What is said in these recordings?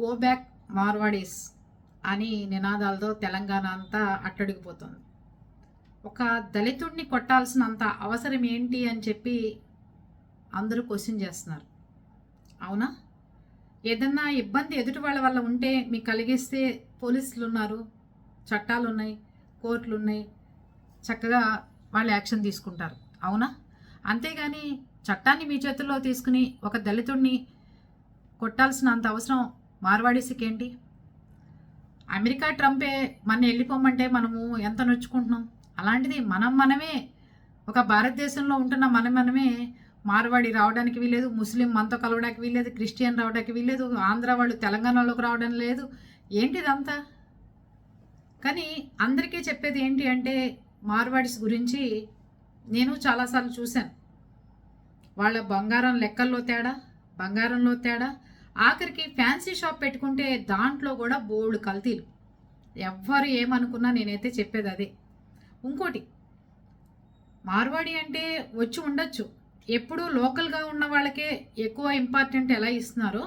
Go back Marwadis అని నినాదాలతో తెలంగాణ అంతా అట్టడిగిపోతుంది. ఒక దళితుడిని కొట్టాల్సినంత అవసరం ఏంటి అని చెప్పి అందరూ క్వశ్చన్ చేస్తున్నారు. అవునా? ఏదన్నా ఇబ్బంది ఎదుటి వాళ్ళ వల్ల ఉంటే మీకు కలిగిస్తే పోలీసులు ఉన్నారు చట్టాలు ఉన్నాయి కోర్టులు ఉన్నాయి చక్కగా వాళ్ళు యాక్షన్ తీసుకుంటారు. అవునా? అంతేగాని చట్టాన్ని మీ చేతుల్లో తీసుకుని ఒక దళితుడిని కొట్టాల్సిన అంత అవసరం మార్వాడీస్కి ఏంటి అమెరికా ట్రంపే మన వెళ్ళిపోమంటే మనము ఎంత నొచ్చుకుంటున్నాం? అలాంటిది మనం మనమే ఒక భారతదేశంలో ఉంటున్న మనం మనమే మార్వాడి రావడానికి వీల్లేదు ముస్లిం మనతో కలవడానికి వీల్లేదు క్రిస్టియన్ రావడానికి వీల్లేదు ఆంధ్ర వాళ్ళు తెలంగాణలోకి రావడం లేదు. ఏంటిదంతా? కానీ అందరికీ చెప్పేది ఏంటి అంటే మార్వాడిస్ గురించి నేను చాలాసార్లు చూశాను. వాళ్ళ బంగారం లెక్కల్లో తేడా బంగారంలో తేడా ఆఖరికి ఫ్యాన్సీ షాప్ పెట్టుకుంటే దాంట్లో కూడా బోల్డ్ కల్తీలు. ఎవ్వరు ఏమనుకున్నా నేనైతే చెప్పేది అదే. ఇంకోటి మార్వాడి అంటే వచ్చి ఉండొచ్చు. ఎప్పుడూ లోకల్గా ఉన్న వాళ్ళకే ఎక్కువ ఇంపార్టెంట్ ఎలా ఇస్తున్నారో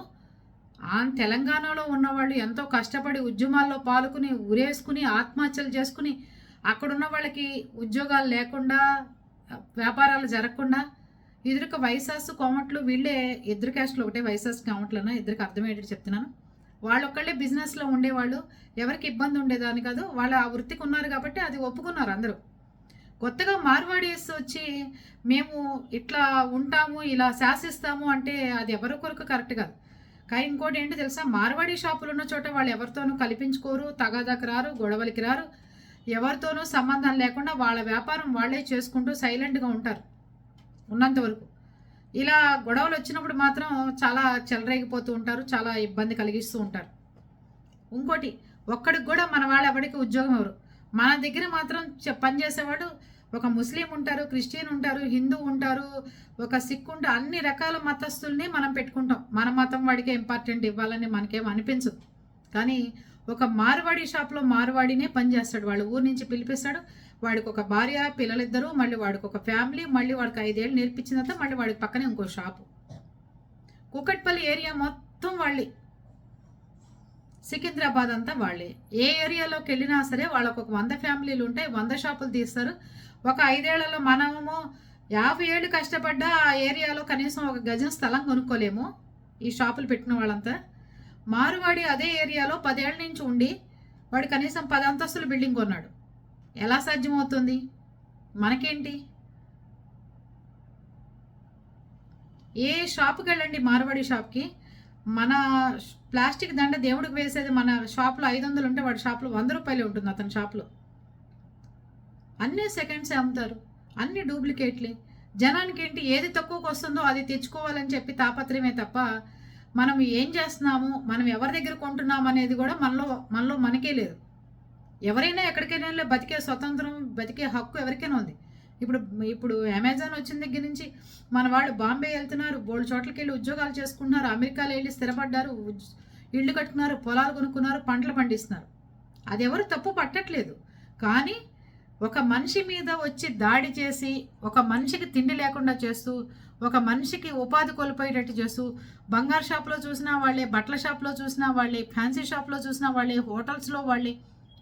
ఆ తెలంగాణలో ఉన్నవాళ్ళు ఎంతో కష్టపడి ఉద్యమాల్లో పాల్గొని ఉరేసుకుని ఆత్మహత్యలు చేసుకుని అక్కడున్న వాళ్ళకి ఉద్యోగాలు లేకుండా వ్యాపారాలు జరగకుండా ఎదురుక వైసాస్ కోమట్లు వీళ్ళే ఇద్దరు క్యాస్ట్లు ఒకటే వైసాస్ కోమట్లనా ఇద్దరికి అర్థమయ్యేటట్టు చెప్తున్నాను. వాళ్ళు ఒక్కళ్ళే బిజినెస్లో ఉండేవాళ్ళు. ఎవరికి ఇబ్బంది ఉండేదాని కాదు. వాళ్ళు ఆ వృత్తికి ఉన్నారు కాబట్టి అది ఒప్పుకున్నారు అందరూ. కొత్తగా మార్వాడీస్ వచ్చి మేము ఇట్లా ఉంటాము ఇలా శాసిస్తాము అంటే అది ఎవరి కొరకు కరెక్ట్ కాదు. కానీ ఇంకోటి ఏంటి తెలుసా? మార్వాడి షాపులు ఉన్న చోట వాళ్ళు ఎవరితోనూ కల్పించుకోరు తగాదాకు రారు గొడవలకి రారు. ఎవరితోనూ సంబంధం లేకుండా వాళ్ళ వ్యాపారం వాళ్ళే చేసుకుంటూ సైలెంట్గా ఉంటారు. ఉన్నంత వరకు. ఇలా గొడవలు వచ్చినప్పుడు మాత్రం చాలా చెలరేగిపోతూ ఉంటారు చాలా ఇబ్బంది కలిగిస్తూ ఉంటారు. ఇంకోటి ఒక్కడికి కూడా మన వాళ్ళు ఎవరికి ఉద్యోగం ఎవరు? మన దగ్గర మాత్రం పని పనిచేసేవాడు ఒక ముస్లిం ఉంటారు క్రిస్టియన్ ఉంటారు హిందూ ఉంటారు ఒక సిక్ ఉంటారు అన్ని రకాల మతస్థుల్ని మనం పెట్టుకుంటాం. మన మతం వాడికే ఇంపార్టెంట్ ఇవ్వాలని మనకేం అనిపించదు. కానీ ఒక మార్వాడి షాప్లో మార్వాడినే పనిచేస్తాడు వాళ్ళు ఊరు నుంచి పిలిపిస్తాడు వాడికి ఒక భార్య పిల్లలిద్దరూ మళ్ళీ వాడికి ఒక ఫ్యామిలీ మళ్ళీ వాడికి ఐదేళ్ళు నేర్పించిన తర్వాత మళ్ళీ వాడికి పక్కనే ఇంకో షాపు. కుకట్పల్లి ఏరియా మొత్తం వాళ్ళే. సికింద్రాబాద్ అంతా వాళ్ళే. ఏ ఏరియాలోకి వెళ్ళినా సరే వాళ్ళకు ఒక వంద ఫ్యామిలీలు ఉంటాయి వంద షాపులు తీస్తారు. ఒక ఐదేళ్ళలో మనము యాభై ఏళ్ళు కష్టపడ్డా ఆ ఏరియాలో కనీసం ఒక గజం స్థలం కొనుక్కోలేము ఈ షాపులు పెట్టిన వాళ్ళంతా. మారువాడి అదే ఏరియాలో పదేళ్ళ నుంచి ఉండి వాడు కనీసం పది అంతస్తుల బిల్డింగ్ కొన్నాడు. ఎలా సాధ్యమవుతుంది? మనకేంటి? ఏ షాప్కి వెళ్ళండి మార్వాడి షాప్కి? మన ప్లాస్టిక్ దండ దేవుడికి వేసేది మన షాప్లో ఐదు వందలు ఉంటే వాడి షాప్లో వంద రూపాయలే ఉంటుంది అతని షాప్లో. అన్నీ సెకండ్స్ అమ్ముతారు. అన్ని డూప్లికేట్లే. జనానికి ఏంటి ఏది తక్కువకు వస్తుందో అది తెచ్చుకోవాలని చెప్పి తాపత్రయమే తప్ప మనం ఏం చేస్తున్నాము? మనం ఎవరి దగ్గర కొంటున్నాం అనేది కూడా మనలో మనలో మనకే లేదు. ఎవరైనా ఎక్కడికైనా వెళ్ళి బతికే స్వతంత్రం బతికే హక్కు ఎవరికైనా ఉంది. ఇప్పుడు ఇప్పుడు అమెజాన్ వచ్చిన దగ్గర నుంచి మన వాళ్ళు బాంబే వెళ్తున్నారు బోల్డ్ చోట్లకి వెళ్ళి ఉద్యోగాలు చేసుకుంటున్నారు అమెరికాలో వెళ్ళి స్థిరపడ్డారు ఇళ్ళు కట్టుకున్నారు పొలాలు కొనుక్కున్నారు పంటలు పండిస్తున్నారు. అది ఎవరు తప్పు పట్టట్లేదు. కానీ ఒక మనిషి మీద వచ్చి దాడి చేసి ఒక మనిషికి తిండి లేకుండా చేస్తూ ఒక మనిషికి ఉపాధి కోల్పోయేటట్టు చేస్తూ బంగారు షాప్లో చూసినా వాళ్ళే బట్టల షాప్లో చూసినా వాళ్ళే ఫ్యాన్సీ షాప్లో చూసినా వాళ్ళే హోటల్స్లో వాళ్ళే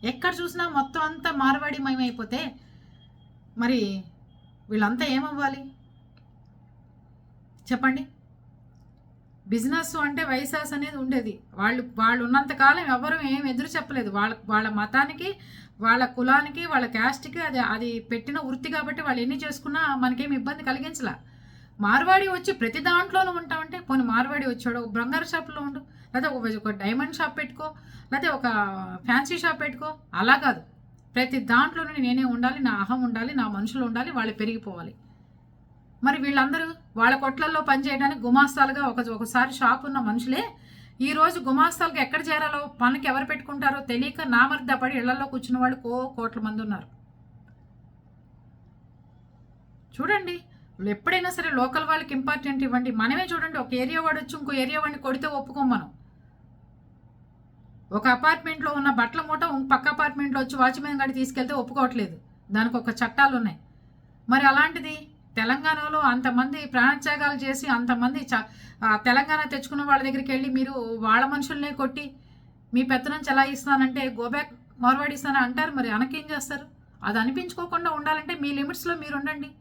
ఎక్కడ చూసినా మొత్తం అంతా మార్వాడి మయమైపోతే మరి వీళ్ళంతా ఏమవ్వాలి? చెప్పండి. బిజినెస్ అంటే వైసాస్ అనేది ఉండేది. వాళ్ళు వాళ్ళు ఉన్నంతకాలం ఎవరు ఏం ఎదురు చెప్పలేదు. వాళ్ళ వాళ్ళ మతానికి వాళ్ళ కులానికి వాళ్ళ క్యాస్ట్కి అది అది పెట్టిన వృత్తి కాబట్టి వాళ్ళు ఎన్ని చేసుకున్నా మనకేం ఇబ్బంది కలిగించలా. మార్వాడి వచ్చి ప్రతి దాంట్లోనూ ఉంటామంటే పోనీ మార్వాడి వచ్చాడు ఒక బంగారు షాప్లో ఉండు లేదా ఒక ఒక డైమండ్ షాప్ పెట్టుకో లేదా ఒక ఫ్యాన్సీ షాప్ పెట్టుకో అలా కాదు. ప్రతి దాంట్లోనూ నేనే ఉండాలి నా అహం ఉండాలి నా మనుషులు ఉండాలి వాళ్ళు పెరిగిపోవాలి. మరి వీళ్ళందరూ వాళ్ళ కొట్లల్లో పనిచేయడానికి గుమాస్తాలుగా ఒక ఒకసారి షాప్ ఉన్న మనుషులే ఈరోజు గుమాస్తాలకు ఎక్కడ చేరాలో పనికి ఎవరు పెట్టుకుంటారో తెలియక నామర్ద పడి ఇళ్ళలో కూర్చున్న వాళ్ళు కో కోట్ల మంది ఉన్నారు. చూడండి ఎప్పుడైనా సరే లోకల్ వాళ్ళకి ఇంపార్టెంట్ ఇవ్వండి. మనమే చూడండి ఒక ఏరియా వాడు వచ్చి ఇంకో ఏరియా వాడిని కొడితే ఒప్పుకోం మనం. ఒక అపార్ట్మెంట్లో ఉన్న బట్టల మూట ఇంకో పక్క అపార్ట్మెంట్లో వచ్చి వాచ్మెన్ గాడి తీసుకెళ్తే ఒప్పుకోవట్లేదు. దానికి ఒక చట్టాలు ఉన్నాయి మరి అలాంటిది తెలంగాణలో అంతమంది ప్రాణత్యాగాలు చేసి అంతమంది చ- తెలంగాణ తెచ్చుకున్న వాళ్ళ దగ్గరికి వెళ్ళి మీరు వాళ్ళ మనుషుల్నే కొట్టి మీ పెత్తనం ఇస్తానంటే గోబ్యాక్ మార్వాడిస్తానని అంటారు. మరి అనకేం చేస్తారు? అది అనిపించుకోకుండా ఉండాలంటే మీ లిమిట్స్లో మీరు ఉండండి.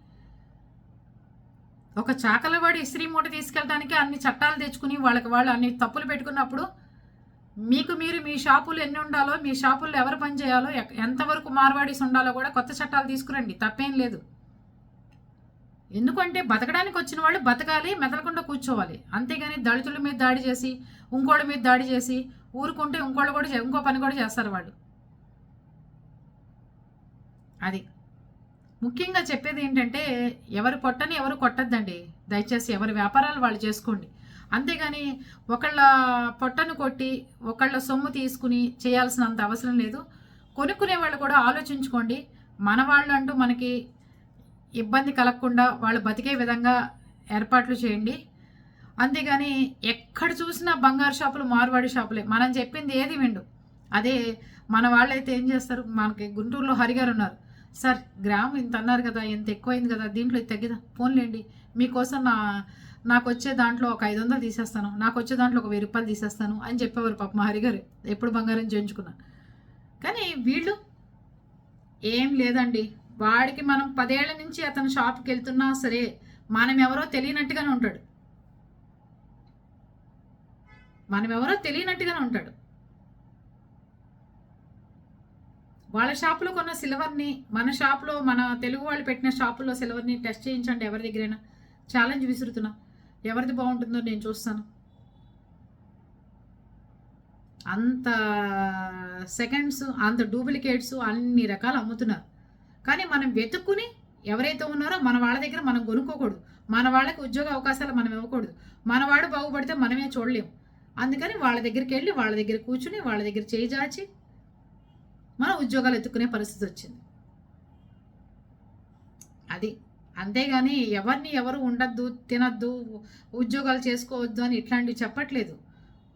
ఒక చాకలవాడి ఇస్త్రీ మూట తీసుకెళ్ళడానికి అన్ని చట్టాలు తెచ్చుకుని వాళ్ళకి వాళ్ళు అన్ని తప్పులు పెట్టుకున్నప్పుడు మీకు మీరు మీ షాపులు ఎన్ని ఉండాలో మీ షాపుల్లో ఎవరు పని చేయాలో ఎంతవరకు మార్వాడీస్ ఉండాలో కూడా కొత్త చట్టాలు తీసుకురండి. తప్పేం లేదు. ఎందుకంటే బతకడానికి వచ్చిన వాళ్ళు బతకాలి మెదలకుండా కూర్చోవాలి. అంతేగాని దళితుల మీద దాడి చేసి ఇంకోళ్ళ మీద దాడి చేసి ఊరుకుంటే ఇంకోళ్ళు కూడా ఇంకో పని కూడా చేస్తారు వాళ్ళు. అది. ముఖ్యంగా చెప్పేది ఏంటంటే ఎవరు కొట్టని ఎవరు కొట్టద్దండి. దయచేసి ఎవరి వ్యాపారాలు వాళ్ళు చేసుకోండి. అంతేగాని ఒకళ్ళ పొట్టను కొట్టి ఒకళ్ళ సొమ్ము తీసుకుని చేయాల్సినంత అవసరం లేదు. కొనుక్కునే వాళ్ళు కూడా ఆలోచించుకోండి. మన వాళ్ళు అంటూ మనకి ఇబ్బంది కలగకుండా వాళ్ళు బతికే విధంగా ఏర్పాట్లు చేయండి. అంతేగాని ఎక్కడ చూసినా బంగారు షాపులు మార్వాడి షాపులే. మనం చెప్పింది ఏది విండు. అదే మన వాళ్ళైతే ఏం చేస్తారు? మనకి గుంటూరులో హరిగారు ఉన్నారు. సార్ గ్రామ్ ఇంత అన్నారు కదా ఇంత ఎక్కువైంది కదా దీంట్లో ఇది తగ్గిదా? ఫోన్లేండి మీకోసం నా నాకు వచ్చే దాంట్లో ఒక ఐదు వందలు తీసేస్తాను నాకు వచ్చే దాంట్లో ఒక వెయ్యి రూపాయలు తీసేస్తాను అని చెప్పేవారు పాప మా హరిగారు ఎప్పుడు బంగారం చేయించుకున్నా కానీ వీళ్ళు ఏం లేదండి వాడికి మనం పదేళ్ళ నుంచి అతను షాప్కి వెళ్తున్నా సరే మనం ఎవరో తెలియనట్టుగానే ఉంటాడు. మనం ఎవరో తెలియనట్టుగానే ఉంటాడు. వాళ్ళ షాపులో కొన్న సిల్వర్ని మన షాప్లో మన తెలుగు వాళ్ళు పెట్టిన షాపులో సిల్వర్ని టెస్ట్ చేయించండి ఎవరి దగ్గరైనా. ఛాలెంజ్ విసురుతున్నా. ఎవరిది బాగుంటుందో నేను చూస్తాను. అంత సెకండ్స్ అంత డూప్లికేట్స్ అన్ని రకాలు అమ్ముతున్నారు. కానీ మనం వెతుక్కుని ఎవరైతే ఉన్నారో మన వాళ్ళ దగ్గర మనం కొనుక్కోకూడదు. మన వాళ్ళకి ఉద్యోగ అవకాశాలు మనం ఇవ్వకూడదు. మన వాడు బాగుపడితే మనమే చూడలేము అందుకని వాళ్ళ దగ్గరికి వెళ్ళి వాళ్ళ దగ్గర కూర్చుని వాళ్ళ దగ్గర చేయి జాచి మనం ఉద్యోగాలు ఎత్తుకునే పరిస్థితి వచ్చింది. అది అంతేగాని ఎవరిని ఎవరు ఉండద్దు తినద్దు ఉద్యోగాలు చేసుకోవద్దు అని ఇట్లాంటివి చెప్పట్లేదు.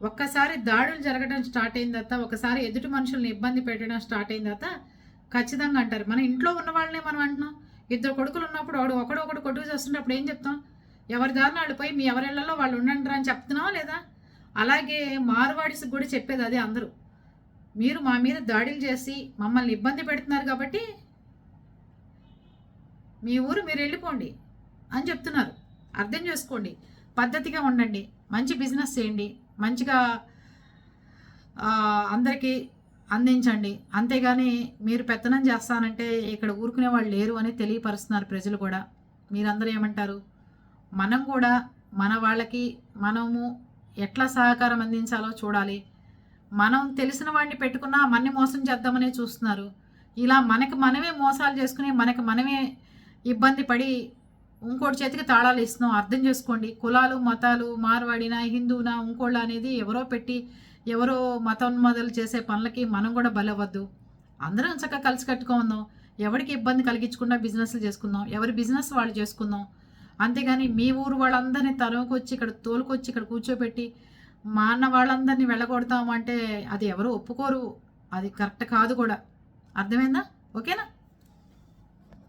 ఒక్కసారి దాడులు జరగడం స్టార్ట్ అయిన తర్వాత ఒకసారి ఎదుటి మనుషుల్ని ఇబ్బంది పెట్టడం స్టార్ట్ అయిన తర్వాత ఖచ్చితంగా అంటారు. మన ఇంట్లో ఉన్న వాళ్ళనే మనం అంటున్నాం. ఇద్దరు కొడుకులు ఉన్నప్పుడు వాడు ఒకడు ఒకడు కొట్టుకు చేస్తుంటే అప్పుడు ఏం చెప్తాం? ఎవరి దారిన వాళ్ళు పోయి మీ ఎవరిళ్ళలో వాళ్ళు ఉండండి అని చెప్తున్నావా లేదా? అలాగే మార్వాడిస్కి కూడా చెప్పేది అదే అందరూ. మీరు మా మీద దాడులు చేసి మమ్మల్ని ఇబ్బంది పెడుతున్నారు కాబట్టి మీ ఊరు మీరు వెళ్ళిపోండి అని చెప్తున్నారు. అర్థం చేసుకోండి. పద్ధతిగా ఉండండి. మంచి బిజినెస్ చేయండి. మంచిగా అందరికీ అందించండి. అంతేగాని మీరు పెత్తనం చేస్తానంటే ఇక్కడ ఊరుకునే వాళ్ళు లేరు అని తెలియపరుస్తున్నారు ప్రజలు కూడా. మీరందరూ ఏమంటారు? మనం కూడా మన వాళ్ళకి మనము ఎట్లా సహకారం అందించాలో చూడాలి. మనం తెలిసిన వాడిని పెట్టుకున్నా మనని మోసం చేద్దామనే చూస్తున్నారు. ఇలా మనకి మనమే మోసాలు చేసుకుని మనకి మనమే ఇబ్బంది పడి ఇంకోటి చేతికి తాళాలు ఇస్తున్నాం అర్థం చేసుకోండి. కులాలు మతాలు మార్వాడినా హిందువునా ఇంకోళ్ళ అనేది ఎవరో పెట్టి ఎవరో మతోన్మాదాలు చేసే పనులకి మనం కూడా బలవద్దు అందరం చక్కగా కలిసి కట్టుకుందాం. ఎవరికి ఇబ్బంది కలిగించకుండా బిజినెస్లు చేసుకుందాం. ఎవరి బిజినెస్ వాళ్ళు చేసుకుందాం. అంతేగాని మీ ఊరు వాళ్ళందరినీ తరుముకొచ్చి ఇక్కడ తోలుకొచ్చి ఇక్కడ కూర్చోబెట్టి మా అన్న వాళ్ళందరినీ వెళ్ళగొడతామంటే అది ఎవరు ఒప్పుకోరు. అది కరెక్ట్ కాదు కూడా. అర్థమైందా? ఓకేనా?